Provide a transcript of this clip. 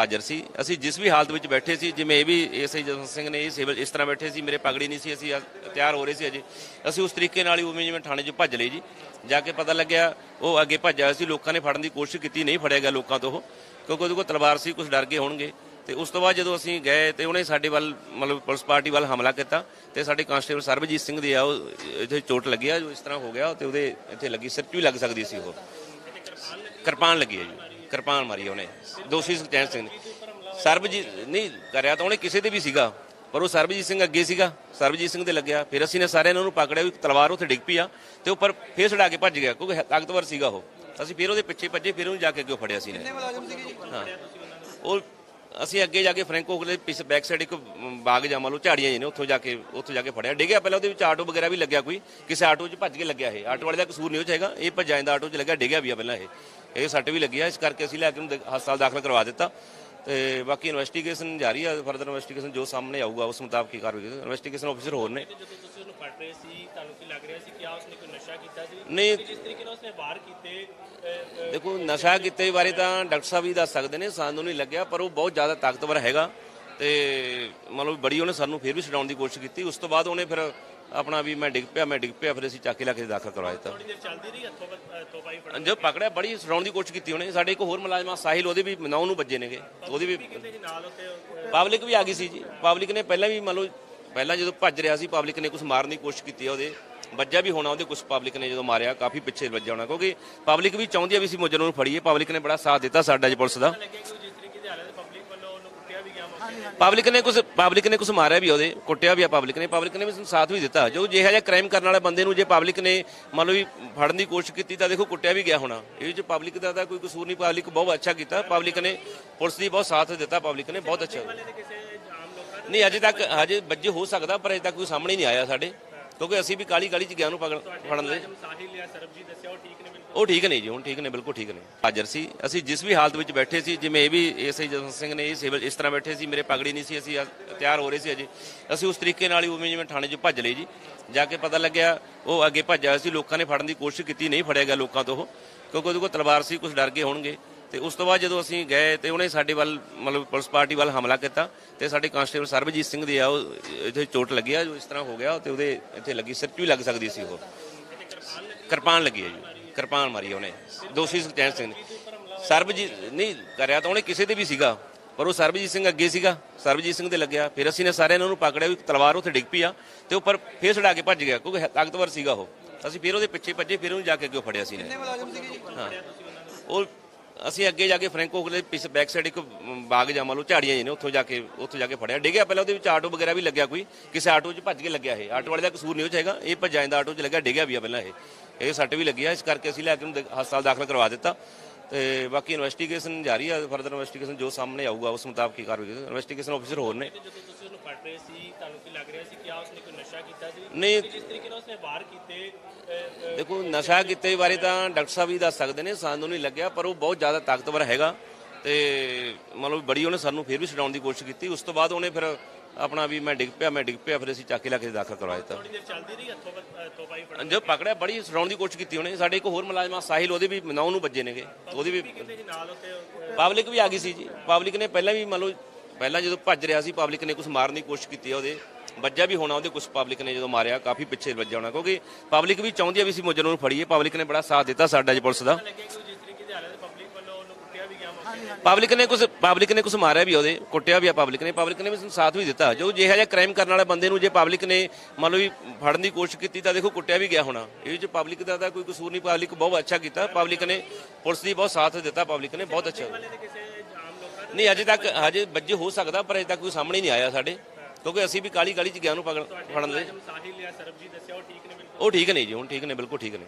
ਹਾਜ਼ਰ ਸੀ। ਅਸੀਂ ਜਿਸ ਵੀ ਹਾਲਤ ਵਿੱਚ ਬੈਠੇ ਸੀ, ਜਿਵੇਂ ਇਹ ਵੀ ਐਸਆਈ ਜਸਵੰਤ ਸਿੰਘ ਨੇ ਇਹ ਸਿਵਲ ਇਸ ਤਰ੍ਹਾਂ ਬੈਠੇ ਸੀ, ਮੇਰੇ ਪਗੜੀ ਨਹੀਂ ਸੀ, ਅਸੀਂ ਅ- ਤਿਆਰ ਹੋ ਰਹੇ ਸੀ ਅਜੇ। ਅਸੀਂ ਉਸ ਤਰੀਕੇ ਨਾਲ ਹੀ ਉਵੇਂ ਜਿਵੇਂ ਥਾਣੇ 'ਚ ਭੱਜ ਲਈ ਜੀ। ਜਾ ਕੇ ਪਤਾ ਲੱਗਿਆ, ਉਹ ਅੱਗੇ ਭੱਜਿਆ ਸੀ। ਲੋਕਾਂ ਨੇ ਫੜਨ ਦੀ ਕੋਸ਼ਿਸ਼ ਕੀਤੀ, ਨਹੀਂ ਫੜਿਆ ਗਿਆ ਲੋਕਾਂ ਤੋਂ ਉਹ। ਕਿਉਂਕਿ ਉਹਦੇ ਕੋਲ ਤਲਵਾਰ ਸੀ ਕੁਝ ਡਰ ਗਏ ਹੋਣਗੇ। ਤੇ ਉਸ ਤੋਂ ਬਾਅਦ ਜਦੋਂ ਅਸੀਂ ਗਏ ਤੇ ਉਹਨੇ ਸਾਡੇ ਵੱਲ, ਮਤਲਬ ਪੁਲਿਸ ਪਾਰਟੀ ਵੱਲ ਹਮਲਾ ਕੀਤਾ ਤੇ ਸਾਡੇ ਕਾਂਸਟੇਬਲ ਸਰਬਜੀਤ ਸਿੰਘ ਦੇ ਆ, ਉਹ ਇੱਥੇ ਚੋਟ ਲੱਗਿਆ ਜੋ ਇਸ ਤਰ੍ਹਾਂ ਹੋ ਗਿਆ ਤੇ ਉਹਦੇ ਇੱਥੇ ਲੱਗੀ, ਸਿਰ 'ਚ ਵੀ ਲੱਗ ਸਕਦੀ ਸੀ ਉਹ। ਕਿਰਪਾਨ ਲੱਗੀ ਹੈ ਜੀ। ਕਿਰਪਾਨ ਮਾਰੀ ਉਹਨੇ ਦੋਸ਼ੀ ਸੁਖਚੈਨ ਸਿੰਘ ਨੇ। ਸਰਬਜੀਤ ਨਹੀਂ ਕਰਿਆ ਤਾਂ ਉਹਨੇ ਕਿਸੇ ਤੇ ਵੀ ਸੀਗਾ ਪਰ ਉਹ ਸਰਬਜੀਤ ਸਿੰਘ ਅੱਗੇ ਸੀਗਾ। ਸਰਬਜੀਤ ਸਿੰਘ ਦੇ ਲੱਗਿਆ। ਫਿਰ ਅਸੀਂ ਨੇ ਸਾਰਿਆਂ ਨੇ ਉਹਨੂੰ ਪਕੜਿਆ ਵੀ ਤਲਵਾਰ ਉੱਥੇ ਡਿੱਗ ਪਈ ਆ ਤੇ ਉੱਪਰ ਫੇਰ ਛਡਾ ਕੇ ਭੱਜ ਗਿਆ ਕਿਉਂਕਿ ਤਾਕਤਵਰ ਸੀਗਾ ਉਹ। ਅਸੀਂ ਫਿਰ ਉਹਦੇ ਪਿੱਛੇ ਭੱਜੇ ਫਿਰ ਉਹਨੂੰ ਜਾ ਕੇ ਅੱਗੇ ਫੜਿਆ ਸੀ ਨੇ ਹਾਂ। ਉਹ ਅਸੀਂ ਅੱਗੇ ਜਾ ਕੇ ਫਰੈਂਕੋ ਦੇ ਪਿੱਛੇ ਬੈਕ ਸਾਈਡ ਇੱਕ ਬਾਗ ਜਾਮਾ ਮੰਨ ਲਓ ਝਾੜੀਆਂ ਜੀ ਨੇ, ਉੱਥੋਂ ਜਾ ਕੇ, ਉੱਥੋਂ ਜਾ ਕੇ ਫੜਿਆ। ਡਿੱਗਿਆ ਪਹਿਲਾਂ ਉਹਦੇ ਵਿੱਚ ਆਟੋ ਵਗੈਰਾ ਵੀ ਲੱਗਿਆ ਕੋਈ। ਕਿਸੇ ਆਟੋ 'ਚ ਭੱਜ ਕੇ ਲੱਗਿਆ ਇਹ। ਆਟੋ ਵਾਲੇ ਦਾ ਕਸੂਰ ਨਹੀਂ ਹੋ ਜਾਏਗਾ ਇਹ ਭੱਜਾ ਜਾਂਦਾ ਆਟੋ 'ਚ ਲੱਗਿਆ, ਡਿੱਗਿਆ ਵੀ ਆ ਪਹਿਲਾਂ ਇਹ। ਇਹ ਸੱਟ ਵੀ ਲੱਗੀ ਆ। ਇਸ ਕਰਕੇ ਅਸੀਂ ਲੈ ਕੇ ਉਹਨੂੰ ਹਸਪਤਾਲ ਦਾਖਲ ਕਰਵਾ ਦਿੱਤਾ। ਤੇ ਬਾਕੀ ਇਨਵੈਸਟੀਗੇਸ਼ਨ ਜਾਰੀ ਆ ਫਰਦਰ ਇਨਵੈਸਟੀਗੇਸ਼ਨ ਜੋ ਸਾਹਮਣੇ ਆਊਗਾ ਉਸ ਮੁਤਾਬਕ ਹੀ ਕਾਰਵਾਈ ਇਨਵੈਸਟੀਗੇਸ਼ਨ ਆਫੀਸਰ ਹੋਰ ਨੇ। ਜਦੋਂ ਤੁਸੀਂ ਉਹਨੂੰ ਫੜ ਰਹੇ ਸੀ ਤੁਹਾਨੂੰ ਕੀ ਲੱਗ ਰਿਹਾ ਸੀ ਕਿ ਆ ਉਸਨੇ ਕੋਈ ਨਸ਼ਾ ਕੀਤਾ ਸੀ? ਨਹੀਂ। ਜਿਸ ਤਰੀਕੇ ਨਾਲ ਉਸਨੇ ਵਾਰ ਕੀਤੇ ਅ, ਅ, ਦੇਖੋ ਨਸ਼ਾ ਕੀਤੇ ਬਾਰੇ ਤਾਂ ਡਾਕਟਰ ਸਾਹਿਬ ਹੀ ਦੱਸ ਸਕਦੇ ਨੇ ਸਾਨੂੰ ਨਹੀਂ ਲੱਗਿਆ ਪਰ ਉਹ ਬਹੁਤ ਜ਼ਿਆਦਾ ਤਾਕਤਵਰ ਹੈਗਾ। ਤੇ ਮਤਲਬ ਬੜੀ ਉਹਨੇ ਸਾਨੂੰ ਫਿਰ ਵੀ ਛਡਾਉਣ ਦੀ ਕੋਸ਼ਿਸ਼ ਕੀਤੀ। ਉਸ ਤੋਂ ਬਾਅਦ ਉਹਨੇ ਫਿਰ ਆਪਣਾ ਵੀ ਮੈਂ ਡਿੱਗ ਪਿਆ ਮੈਂ ਡਿੱਗ ਪਿਆ ਫਿਰ ਅਸੀਂ ਚੱਕ ਕੇ ਲੈ ਕੇ ਦਾਖਲ ਕਰਵਾ ਦਿੱਤਾ। ਚੱਲਦੀ ਰਹੀ ਹੱਥੋਂ ਫੜ ਜੋ ਪਕੜਿਆ ਬੜੀ ਛਡਾਉਣ ਦੀ ਕੋਸ਼ਿਸ਼ ਕੀਤੀ ਉਹਨੇ। ਸਾਡੇ ਇੱਕ ਹੋਰ ਮੁਲਾਜ਼ਮ ਸਾਹਿਲ ਉਹਦੇ ਵੀ ਨੌ ਨੂੰ ਵੱਜੇ ਨੇਗੇ। ਉਹਦੀ ਵੀ ਪਬਲਿਕ ਵੀ ਆ ਗਈ ਸੀ ਜੀ। ਪਬਲਿਕ ਨੇ ਪਹਿਲਾਂ ਵੀ ਮੰਨ ਲਓ ਪਹਿਲਾਂ ਜਦੋਂ ਭੱਜ ਰਿਹਾ ਸੀ ਪਬਲਿਕ ਨੇ ਕੁਝ ਮਾਰਨ ਦੀ ਕੋਸ਼ਿਸ਼ ਕੀਤੀ ਆ ਉਹਦੇ। ਵੱਜਾ ਵੀ ਹੋਣਾ ਉਹਦੇ ਕੁਝ ਪਬਲਿਕ ਨੇ ਜਦੋਂ ਮਾਰਿਆ ਕਾਫੀ ਪਿੱਛੇ ਵੱਜਾ ਹੋਣਾ। ਕਿਉਂਕਿ ਪਬਲਿਕ ਵੀ ਚਾਹੁੰਦੀ ਆ ਵੀ ਅਸੀਂ ਮੁਜਰਮ ਨੂੰ ਫੜੀਏ। ਪਬਲਿਕ ਨੇ ਬੜਾ ਸਾਥ ਦਿੱਤਾ ਸਾਡਾ ਜੀ ਪੁਲਿਸ ਦੇ ਹਾਲਤ ਪਬਲਿਕ ਵੱਲੋਂ ਉਹਨੂੰ ਕੁੱਟਿਆ ਵੀ ਗਿਆ ਮੌਕੇ ਤੇ ਪਬਲਿਕ ਨੇ ਕੁਝ ਪਬਲਿਕ ਨੇ ਕੁਝ ਮਾਰਿਆ ਵੀ ਉਹਦੇ ਕੁੱਟਿਆ ਵੀ ਆ ਪਬਲਿਕ ਨੇ ਪਬਲਿਕ ਨੇ ਵੀ ਸਾਥ ਵੀ ਦਿੱਤਾ। ਜੋ ਜਿਹੋ ਜਿਹਾ ਕ੍ਰਾਈਮ ਕਰਨ ਵਾਲੇ ਬੰਦੇ ਨੂੰ ਜੇ ਪਬਲਿਕ ਨੇ ਮੰਨ ਲਓ ਵੀ ਫੜਨ ਦੀ ਕੋਸ਼ਿਸ਼ ਕੀਤੀ ਤਾਂ ਦੇਖੋ ਕੁੱਟਿਆ ਵੀ ਗਿਆ ਹੋਣਾ। ਇਹ ਵਿੱਚ ਪਬਲਿਕ ਦਾ ਤਾਂ ਕੋਈ ਕਸੂਰ ਨਹੀਂ ਪਬਲਿਕ ਬਹੁਤ ਅੱਛਾ ਕੀਤਾ। ਪਬਲਿਕ ਨੇ ਪੁਲਿਸ ਦੀ ਬਹੁਤ ਸਾਥ ਦਿੱਤਾ ਪਬਲਿਕ ਨੇ ਬਹੁਤ ਅੱਛਾ ਨਹੀਂ ਅਜੇ ਤੱਕ ਹਜੇ ਬੱਜੇ ਹੋ ਸਕਦਾ ਪਰ ਅਜੇ ਤੱਕ ਕੋਈ ਸਾਹਮਣੇ ਨਹੀਂ ਆਇਆ ਸਾਡੇ। ਕਿਉਂਕਿ ਅਸੀਂ ਵੀ ਕਾਲੀ ਕਾਲੀ ਚ ਗਿਆ ਨੂੰ ਪਕੜ ਫੜਨ ਦੇ। ਮੁਲਾਜ਼ਮ ਸਾਹਿਲ ਜਾਂ ਸਰਬਜੀਤ ਦੱਸਿਆ ਉਹ ਠੀਕ ਨੇ ਬਿਲਕੁਲ? ਉਹ ਠੀਕ ਨੇ ਜੀ ਹੁਣ ਠੀਕ ਨੇ ਬਿਲਕੁਲ ਠੀਕ ਨੇ। ਹਾਜ਼ਰ ਸੀ। ਅਸੀਂ ਜਿਸ ਵੀ ਹਾਲਤ ਵਿੱਚ ਬੈਠੇ ਸੀ ਜਿਵੇਂ ਇਹ ਵੀ ਐਸਆਈ ਜਸਵੰਤ ਸਿੰਘ ਨੇ ਇਹ ਸਿਵਲ ਇਸ ਤਰ੍ਹਾਂ ਬੈਠੇ ਸੀ ਮੇਰੇ ਪਗੜੀ ਨਹੀਂ ਸੀ ਅਸੀਂ ਤਿਆਰ ਹੋ ਰਹੇ ਸੀ ਅਜੇ। ਅਸੀਂ ਉਸ ਤਰੀਕੇ ਨਾਲ ਹੀ ਉਵੇਂ ਜਿਵੇਂ ਥਾਣੇ 'ਚ ਭੱਜ ਲਈ ਜੀ। ਜਾ ਕੇ ਪਤਾ ਲੱਗਿਆ ਉਹ ਅੱਗੇ ਭੱਜਿਆ ਸੀ ਲੋਕਾਂ ਨੇ ਫੜਨ ਦੀ ਕੋਸ਼ਿਸ਼ ਕੀਤੀ ਨਹੀਂ ਫੜਿਆ ਗਿਆ ਲੋਕਾਂ ਤੋਂ ਉਹ। ਕਿਉਂਕਿ ਉਹਦੇ ਕੋਲ ਤਲਵਾਰ ਸੀ ਕੁਝ ਡਰ ਗਏ ਹੋਣਗੇ। ਤੇ ਉਸ ਤੋਂ ਬਾਅਦ ਜਦੋਂ ਅਸੀਂ ਗਏ ਤੇ ਉਹਨੇ ਸਾਡੇ ਵੱਲ ਮਤਲਬ ਪੁਲਿਸ ਪਾਰਟੀ ਵੱਲ ਹਮਲਾ ਕੀਤਾ ਤੇ ਸਾਡੇ ਕਾਂਸਟੇਬਲ ਸਰਬਜੀਤ ਸਿੰਘ ਦੇ ਆ ਉਹ ਇੱਥੇ ਚੋਟ ਲੱਗਿਆ ਜੋ ਇਸ ਤਰ੍ਹਾਂ ਹੋ ਗਿਆ ਤੇ ਉਹਦੇ ਇੱਥੇ ਲੱਗੀ ਸਿਰ 'ਚ ਵੀ ਲੱਗ ਸਕਦੀ ਸੀ ਉਹ? ਕਿਰਪਾਨ ਲੱਗੀ ਹੈ ਜੀ ਕਿਰਪਾਨ ਮਾਰੀ ਉਹਨੇ ਦੋਸ਼ੀ ਸੁਖਚੈਨ ਸਿੰਘ ਨੇ। ਸਰਬਜੀਤ ਨਹੀਂ ਕਰਿਆ ਤਾਂ ਉਹਨੇ ਕਿਸੇ ਤੇ ਵੀ ਸੀਗਾ ਪਰ ਉਹ ਸਰਬਜੀਤ ਸਿੰਘ ਅੱਗੇ ਸੀਗਾ ਸਰਬਜੀਤ ਸਿੰਘ ਦੇ ਲੱਗਿਆ ਫਿਰ ਅਸੀਂ ਨੇ ਸਾਰਿਆਂ ਨੇ ਉਹਨੂੰ ਪਕੜਿਆ ਵੀ ਤਲਵਾਰ ਉੱਥੇ ਡਿੱਗ ਪਈ ਆ ਤੇ ਉੱਪਰ ਫੇਰ ਛਡਾ ਕੇ ਭੱਜ ਗਿਆ ਕਿਉਂਕਿ ਤਾਕਤਵਰ ਸੀਗਾ ਉਹ। ਅਸੀਂ ਫਿਰ ਉਹਦੇ ਪਿੱਛੇ ਭੱਜੇ ਫਿਰ ਉਹਨੂੰ ਜਾ ਕੇ ਅੱਗੇ ਫੜਿਆ ਸੀ ਨੇ ਹਾਂ। ਉਹ ਅਸੀਂ ਅੱਗੇ ਜਾ ਕੇ ਫਰੈਂਕੋ ਦੇ ਪਿਛ ਬੈਕ ਸਾਈਡ ਇੱਕ ਬਾਗ ਜਾ ਮੰਨ ਲਓ ਝਾੜੀਆਂ ਜੀ ਨੇ, ਉੱਥੋਂ ਜਾ ਕੇ, ਉੱਥੋਂ ਜਾ ਕੇ ਫੜਿਆ। ਡਿੱਗਿਆ ਪਹਿਲਾਂ ਉਹਦੇ ਵਿੱਚ ਆਟੋ ਵਗੈਰਾ ਵੀ ਲੱਗਿਆ ਕੋਈ। ਕਿਸੇ ਆਟੋ 'ਚ ਭੱਜ ਕੇ ਲੱਗਿਆ ਇਹ। ਆਟੋ ਵਾਲੇ ਦਾ ਕਸੂਰ ਨਹੀਂ ਹੋ ਜਾਏਗਾ ਇਹ ਭੱਜਾ ਜਾਂਦਾ ਆਟੋ 'ਚ ਲੱਗਿਆ, ਡਿੱਗਿਆ ਵੀ ਆ ਪਹਿਲਾਂ ਇਹ। ਇਹ ਸੱਟ ਵੀ ਲੱਗੀ ਆ। ਇਸ ਕਰਕੇ ਅਸੀਂ ਲੈ ਕੇ ਉਹਨੂੰ ਹਸਪਤਾਲ ਦਾਖਲ ਕਰਵਾ ਦਿੱਤਾ। ਤੇ ਬਾਕੀ ਇਨਵੈਸਟੀਗੇਸ਼ਨ ਜਾਰੀ ਆ ਫਰਦਰ ਇਨਵੈਸਟੀਗੇਸ਼ਨ ਜੋ ਸਾਹਮਣੇ ਆਊਗਾ ਉਸ ਮੁਤਾਬਕ ਹੀ ਕਾਰਵਾਈ ਇਨਵੈਸਟੀਗੇਸ਼ਨ ਆਫੀਸਰ ਹੋਰ ਨੇ। ਜਦੋਂ ਤੁਸੀਂ ਉਹਨੂੰ ਫੜ ਰਹੇ ਸੀ ਤੁਹਾਨੂੰ ਕੀ ਲੱਗ ਰਿਹਾ ਸੀ ਕਿ ਆ ਉਸਨੇ ਕੋਈ ਨਸ਼ਾ ਕੀਤਾ ਸੀ? ਨਹੀਂ। ਜਿਸ ਤਰੀਕੇ ਨਾਲ ਉਸਨੇ ਵਾਰ ਕੀਤੇ ਅ, ਅ, ਦੇਖੋ ਨਸ਼ਾ ਕੀਤੇ ਬਾਰੇ ਤਾਂ ਡਾਕਟਰ ਸਾਹਿਬ ਹੀ ਦੱਸ ਸਕਦੇ ਨੇ ਸਾਨੂੰ ਨਹੀਂ ਲੱਗਿਆ ਪਰ ਉਹ ਬਹੁਤ ਜ਼ਿਆਦਾ ਤਾਕਤਵਰ ਹੈਗਾ। ਤੇ ਮਤਲਬ ਬੜੀ ਉਹਨੇ ਸਾਨੂੰ ਫਿਰ ਵੀ ਛਡਾਉਣ ਦੀ ਕੋਸ਼ਿਸ਼ ਕੀਤੀ। ਉਸ ਤੋਂ ਬਾਅਦ ਉਹਨੇ ਫਿਰ ਆਪਣਾ ਵੀ ਮੈਂ ਡਿੱਗ ਪਿਆ ਮੈਂ ਡਿੱਗ ਪਿਆ ਫਿਰ ਅਸੀਂ ਚੱਕ ਕੇ ਲੈ ਕੇ ਦਾਖਲ ਕਰਵਾ ਦਿੱਤਾ। ਥੋੜੀ ਦੇਰ ਚੱਲਦੀ ਰਹੀ ਹੱਥੋਂ ਹੱਥੋਂ ਪਾਈ ਫੜ ਜੋ ਪਕੜਿਆ ਬੜੀ ਛਡਾਉਣ ਦੀ ਕੋਸ਼ਿਸ਼ ਕੀਤੀ ਉਹਨੇ। ਸਾਡੇ ਇੱਕ ਹੋਰ ਮੁਲਾਜ਼ਮ ਆ ਸਾਹਿਲ ਉਹਦੇ ਵੀ ਨੌ ਨੂੰ ਵੱਜੇ ਨੇਗੇ। ਉਹਦੀ ਵੀ ਪਬਲਿਕ ਵੀ ਆ ਗਈ ਸੀ ਜੀ। ਪਬਲਿਕ ਨੇ ਪਹਿਲਾਂ ਵੀ ਮੰਨ ਲਓ ਪਹਿਲਾਂ ਜਦੋਂ ਭੱਜ ਰਿਹਾ ਸੀ ਪਬਲਿਕ ਨੇ ਕੁਝ ਮਾਰਨ ਦੀ ਕੋਸ਼ਿਸ਼ ਕੀਤੀ ਉਹਦੇ। ਵੱਜਾ ਵੀ ਹੋਣਾ ਉਹਦੇ ਕੁਝ ਪਬਲਿਕ ਨੇ ਜਦੋਂ ਮਾਰਿਆ ਕਾਫੀ ਪਿੱਛੇ ਵੱਜਾ ਹੋਣਾ। ਕਿਉਂਕਿ ਪਬਲਿਕ ਵੀ ਚਾਹੁੰਦੀ ਆ ਵੀ ਅਸੀਂ ਮੁਜਰਮ ਨੂੰ ਫੜੀਏ। ਪਬਲਿਕ ਨੇ ਬੜਾ ਸਾਥ ਦਿੱਤਾ ਸਾਡਾ ਜੀ ਪੁਲਿਸ ਦੇ ਹਾਲਤ ਪਬਲਿਕ ਵੱਲੋਂ ਉਹਨੂੰ ਕੁੱਟਿਆ ਵੀ ਗਿਆ ਮੌਕੇ ਤੇ ਪਬਲਿਕ ਨੇ ਕੁਝ ਪਬਲਿਕ ਨੇ ਕੁਝ ਮਾਰਿਆ ਵੀ ਉਹਦੇ ਕੁੱਟਿਆ ਵੀ ਆ ਪਬਲਿਕ ਨੇ। ਪਬਲਿਕ ਨੇ ਵੀ ਸਾਥ ਵੀ ਦਿੱਤਾ। ਜੋ ਜਿਹੋ ਜਿਹਾ ਕ੍ਰਾਈਮ ਕਰਨ ਵਾਲੇ ਬੰਦੇ ਨੂੰ ਜੇ ਪਬਲਿਕ ਨੇ ਮੰਨ ਲਓ ਵੀ ਫੜਨ ਦੀ ਕੋਸ਼ਿਸ਼ ਕੀਤੀ ਤਾਂ ਦੇਖੋ ਕੁੱਟਿਆ ਵੀ ਗਿਆ ਹੋਣਾ। ਇਹ ਵਿੱਚ ਪਬਲਿਕ ਦਾ ਤਾਂ ਕੋਈ ਕਸੂਰ ਨਹੀਂ। ਪਬਲਿਕ ਬਹੁਤ ਅੱਛਾ ਕੀਤਾ। ਪਬਲਿਕ ਨੇ ਪੁਲਿਸ ਦੀ ਬਹੁਤ ਸਾਥ ਦਿੱਤਾ। ਪਬਲਿਕ ਨੇ ਬਹੁਤ ਅੱਛਾ ਨਹੀਂ ਅਜੇ ਤੱਕ ਹਜੇ ਬੱਜੇ ਹੋ ਸਕਦਾ ਪਰ ਅਜੇ ਤੱਕ ਕੋਈ ਸਾਹਮਣੇ ਨਹੀਂ ਆਇਆ ਸਾਡੇ। ਕਿਉਂਕਿ ਅਸੀਂ ਵੀ ਕਾਲੀ ਕਾਲੀ ਚ ਗਿਆ ਨੂੰ ਫੜਨ ਦੇ। ਮੁਲਾਜ਼ਮ ਸਾਹਿਲ ਜਾਂ ਸਰਬਜੀਤ ਦੱਸਿਆ ਉਹ ਠੀਕ ਨੇ ਬਿਲਕੁਲ। ਉਹ ਠੀਕ ਨੇ ਜੀ ਹੁਣ ਠੀਕ ਨੇ ਬਿਲਕੁਲ ਠੀਕ ਨੇ।